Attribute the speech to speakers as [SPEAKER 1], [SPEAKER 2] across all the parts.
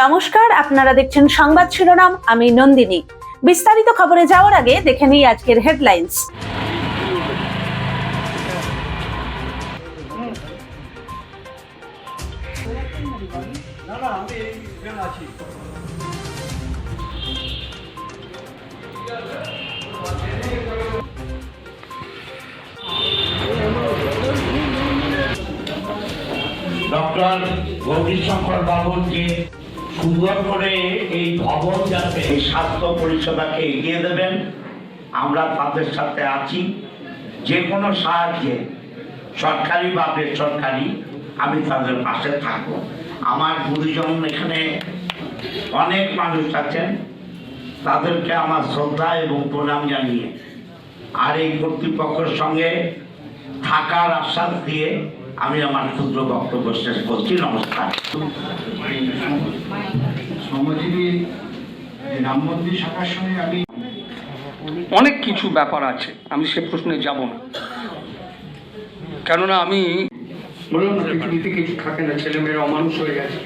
[SPEAKER 1] নমস্কার, আপনারা দেখছেন সংবাদ শিরোনাম, আমি নন্দিনী। বিস্তারিত খবরে যাওয়ার আগে দেখে নিই আজকের হেডলাইন্স।
[SPEAKER 2] ডক্টর গৌরীশঙ্কর বাবুর যে সুন্দর করে এই ভবন যাতে এই স্বাস্থ্য পরিষেবাকে এগিয়ে দেবেন। আমরা তাদের সাথে আছি। যে কোনো সাহায্যে, সরকারি বা বেসরকারি, আমি তাদের পাশে থাকব। আমার গুরুজন এখানে অনেক মানুষ আছেন। তাদেরকে আমার শ্রদ্ধা এবং প্রণাম জানিয়ে আর এই কর্তৃপক্ষের সঙ্গে থাকার আশ্বাস দিয়ে আমি আমার ক্ষুদ্র বক্তব্য শেষ করছি। নমস্কার।
[SPEAKER 3] শ্রমজীবী রাম মন্দির শাখার সঙ্গে আমি
[SPEAKER 4] অনেক কিছু ব্যাপার আছে আমি সে প্রশ্নে যাব না। কেননা আমি বললাম না পৃথিবীতে কিছু থাকে না ছেলেমেয়েরা অমানুষ হয়ে গেছে।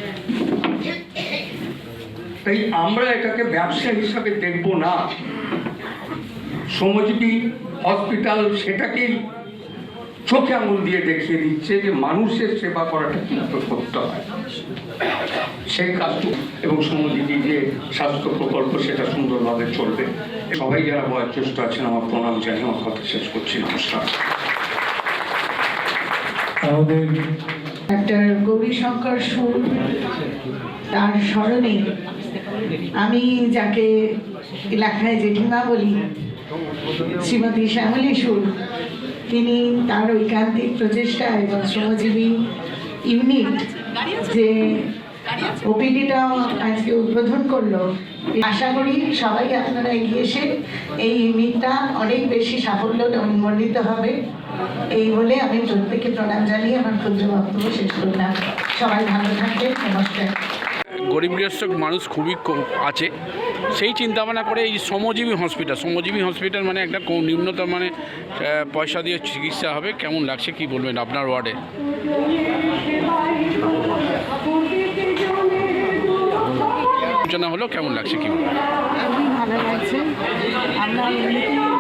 [SPEAKER 4] তাই আমরা এটাকে ব্যবসা হিসাবে দেখব না। শ্রমজীবী হসপিটাল সেটাকেই চোখে আঙুল দিয়ে দেখিয়ে দিচ্ছে যে মানুষের সেবা করাটা কিন্তু করতে হয় সেই কাজটু এবং যে স্বাস্থ্য প্রকল্প সেটা সুন্দরভাবে চলবে। সবাই যারা বয়োজ্যেষ্ঠ আছেন আমার প্রণাম জানিয়ে আমার কথা শেষ করছি। নমস্কার।
[SPEAKER 5] ডাক্তার গৌরীশঙ্কর সুর তার স্মরণে আমি যাকে এলাকায় জেঠিমা বলি শ্রীমতী শ্যামলী সুর তিনি তার ঐকান্তিক প্রচেষ্টা এবং শ্রমজীবী ইউনিট যে ওপিডিটা আজকে উদ্বোধন করল। আশা করি সবাই আপনারা এগিয়ে এসে এই ইউনিটটা অনেক বেশি সাফল্য মণ্ডিত হবে। এই বলে আমি প্রত্যেককে প্রণাম জানিয়ে আমার ক্ষুদ্র বক্তব্য শেষ করলাম। সবাই ভালো থাকবেন। নমস্কার।
[SPEAKER 6] গরিব গৃহস্থ মানুষ খুবই আছে। সেই চিন্তা ভাবনা করে এই শ্রমজীবী হসপিটাল শ্রমজীবী হসপিটাল মানে একটা কম নিম্নতম মানে পয়সা দিয়ে চিকিৎসা হবে, কেমন লাগছে কি বলবেন আপনার ওয়ার্ডে? হলো, কেমন লাগছে কি
[SPEAKER 5] ভালো লাগছে। আমরা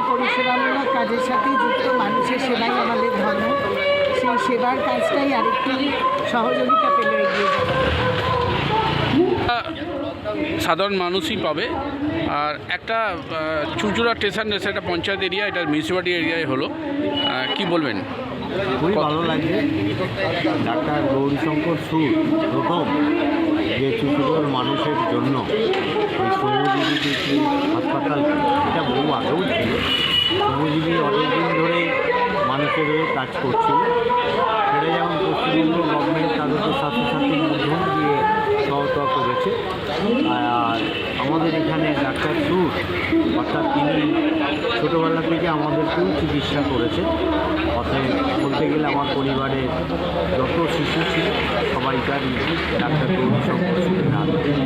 [SPEAKER 5] পরিষেবামূলক কাজের সাথে যুক্ত, মানুষের সেবাই আমাদের ধর্ম। সেই সেবার কাজটাই আরেকটু সহযোগিতা পেলে এগিয়ে যাবে।
[SPEAKER 6] সাধারণ মানুষই পাবে। আর একটা চুঁচুড়া স্টেশন একটা পঞ্চায়েত এরিয়া, এটা মিউনিসিপ্যালিটি এরিয়ায় হলো। কি বলবেন?
[SPEAKER 7] খুবই ভালো লাগছে। ডাক্তার গৌরীশঙ্কর সুর প্রথম যে চুচুড়োর মানুষের জন্য ওই শ্রমজীবী হাসপাতাল, এটা বহু আগেও ছিল। শ্রমজীবী অনেকদিন ধরে মানুষের কাজ করছিল। সেটা যেমন পশ্চিমবঙ্গ গভর্নমেন্ট তাদেরকে সাথে সাথে মধ্যম দিয়ে আমাদের এখানে ডাক্তার সুর, অর্থাৎ তিনি ছোটোবেলা থেকে আমাদেরকেও চিকিৎসা করেছে। অর্থাৎ বলতে গেলে আমার পরিবারের যত শিশু ছিল সবাইকারই ডাক্তার গৌরীশঙ্কর সম্পর্কে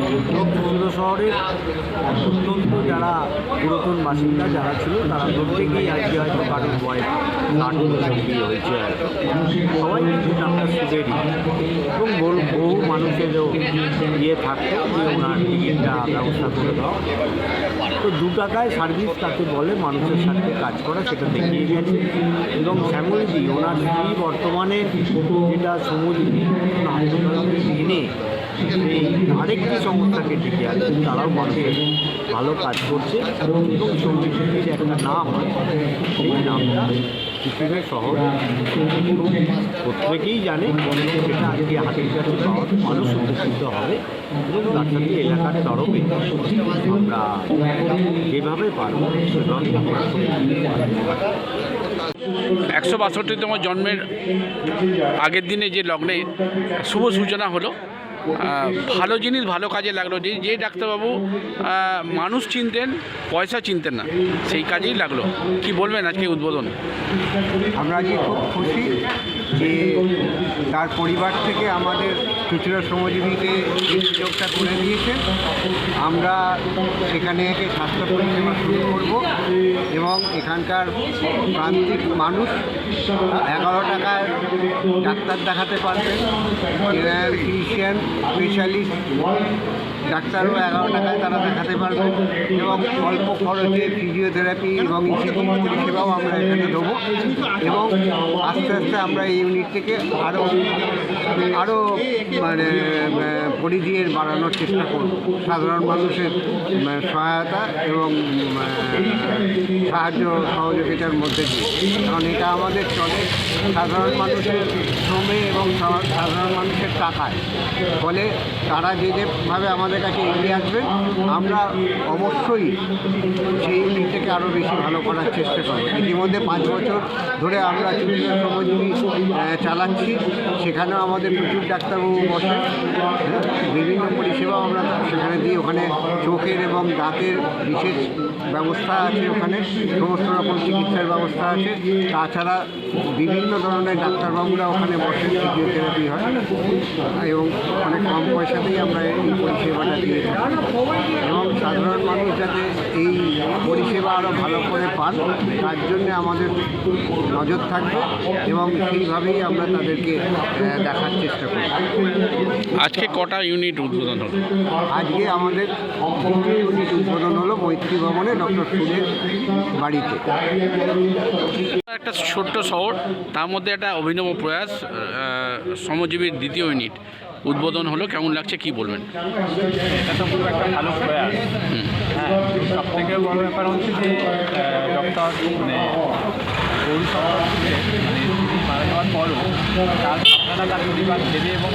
[SPEAKER 7] শহরের অত্যন্ত যারা পুরাতন বাসিন্দা যারা ছিল, তারা প্রত্যেকেই আজকে হয়তো কারোর বয়স ষাট বছর হয়েছে সবাই কিন্তু এবং বহু- মানুষেরও ইয়ে থাকতো যে ওনার টিকিটটা ব্যবস্থা করে দাও। তো দু টাকায় সার্ভিস তাকে বলে, মানুষের সাথে কাজ করা, সেটা দেখিয়ে গেছে। এবং শ্যামলজি, ওনার স্ত্রী বর্তমানে যেটা সমুদ্রী এনে আরেকটি সংস্থাকে ডেকে আছে তারাও মাঠে ভালো কাজ করছে। এবং সমুদ্রীর একটা নাম সেই নামটা পৃথিবীর শহর। প্রত্যেকেই জানে সেটা আজকে হাতের কাছে মানুষ উপকৃত হবে এবং তার এলাকার তরফে আমরা যেভাবে পারব আমরা
[SPEAKER 6] একশো বাষট্টিতম জন্মের আগের দিনে যে লগ্নে শুভ সূচনা হলো ভালো জিনিস ভালো কাজে লাগল। যে যে ডাক্তারবাবু মানুষ চিনতেন, পয়সা চিনতেন না, সেই কাজেই লাগল। কি বলবেন আজকে উদ্বোধন?
[SPEAKER 7] আমরা খুব খুশি যে তার পরিবার থেকে আমাদের চুচুড়া শ্রমজীবীকে এই সুযোগ
[SPEAKER 8] ব্যবস্থা করে দিয়েছে। আমরা সেখানে স্বাস্থ্য পরিষেবা শুরু করব এবং এখানকার প্রান্তিক মানুষ এগারো টাকায় ডাক্তার দেখাতে পারবে। ফিজিশিয়ান স্পেশালিস্ট ডাক্তারও এগারো টাকায় তারা দেখাতে পারবে এবং অল্প খরচে ফিজিওথেরাপি এবং ইসিজি পরিষেবাও আমরা এখানে দেবো। এবং আস্তে আস্তে আমরা এই ইউনিট থেকে আরও আরও মানে পরিধি বাড়ানোর চেষ্টা করব। সাধারণ মানুষের সহায়তা এবং সাহায্য সহযোগিতার মধ্যে দিয়ে। কারণ এটা আমাদের চলে। সাধারণ মানুষের শ্রমে এবং সাধারণ মানুষের টাকায়। ফলে তারা যে যেভাবে আমাদের কাছে এগিয়ে আসবে আমরা অবশ্যই সেই ইউনিটটাকে আরও বেশি ভালো করার চেষ্টা করব। ইতিমধ্যে পাঁচ বছর ধরে আমরা চুটিয়া শ্রমজীবী চালাচ্ছি। সেখানেও আমাদের প্রচুর ডাক্তারবাবু বসে হ্যাঁ, বিভিন্ন পরিষেবাও আমরা সেখানে দিই। ওখানে চোখের এবং দাঁতের বিশেষ ব্যবস্থা আছে ওখানে। সমস্ত রকম চিকিৎসার ব্যবস্থা আছে। তাছাড়া বিভিন্ন ধরনের ডাক্তারবাবুরা ওখানে বসে ফিজিওথেরাপি হয় এবং অনেক কম পয়সাতেই আমরা এই পরিষেবাটা দিয়ে থাকি। এবং সাধারণ মানুষ যাতে এই পরিষেবা আরও ভালো করে পান তার জন্যে আমাদের নজর থাকবে এবং সেইভাবেই আমরা তাদেরকে দেখার চেষ্টা করব।
[SPEAKER 6] আজকে কটা ইউনিট উদ্বোধন হলো?
[SPEAKER 8] আজকে আমাদের ইউনিট উদ্বোধন হলো মৈত্রী ভবনে ডক্টর সুরের বাড়িতে।
[SPEAKER 6] একটা ছোট্ট শহর, তার মধ্যে একটা অভিনব প্রয়াস শ্রমজীবীর দ্বিতীয় ইউনিট। উদ্বোধন হলো, কেমন লাগছে, কি বলবেন?
[SPEAKER 9] এটা তো খুব একটা ভালো প্রয়াস। হ্যাঁ ব্যাপার হচ্ছে যে মানে মানে পরও তার তার পরিবার দেবে এবং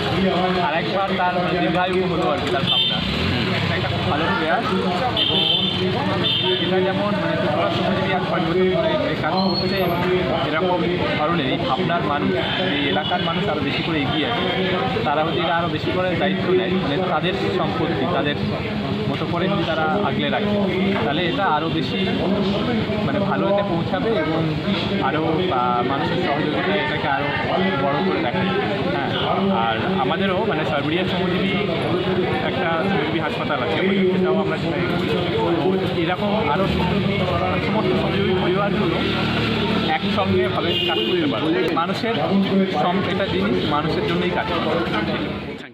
[SPEAKER 9] আরেকবার তার মানে দীর্ঘায়ু হলো আর কি, তার ভালো প্রয়াস এবং এটা যেমন মানে ত্রিপুরা সমাজে এক কাজ এবং এরকম এই ভাবনার মানুষ, এই এলাকার মানুষ আরও বেশি করে এগিয়ে আসে তারা যদি এটা আরও বেশি করে দায়িত্ব নেয় মানে তাদের সম্পত্তি, তাদের মতো করে যদি তারা আগলে রাখে, তাহলে এটা আরও বেশি মানে ভালো এতে পৌঁছাবে এবং আরও মানুষের সহযোগিতায় এটাকে আরও বড় করে রাখে আর আমাদেরও মানে সর্বরিয়া শ্রমজীবী একটা শ্রমজীবী হাসপাতাল আছে সেটাও আমরা এরকম আরও সমস্ত শ্রমজীবী পরিবারগুলো একসঙ্গে ভাবে কাজ করতে পারবে। মানুষের শ্রম এটা জিনিস, মানুষের জন্যই কাজ করে।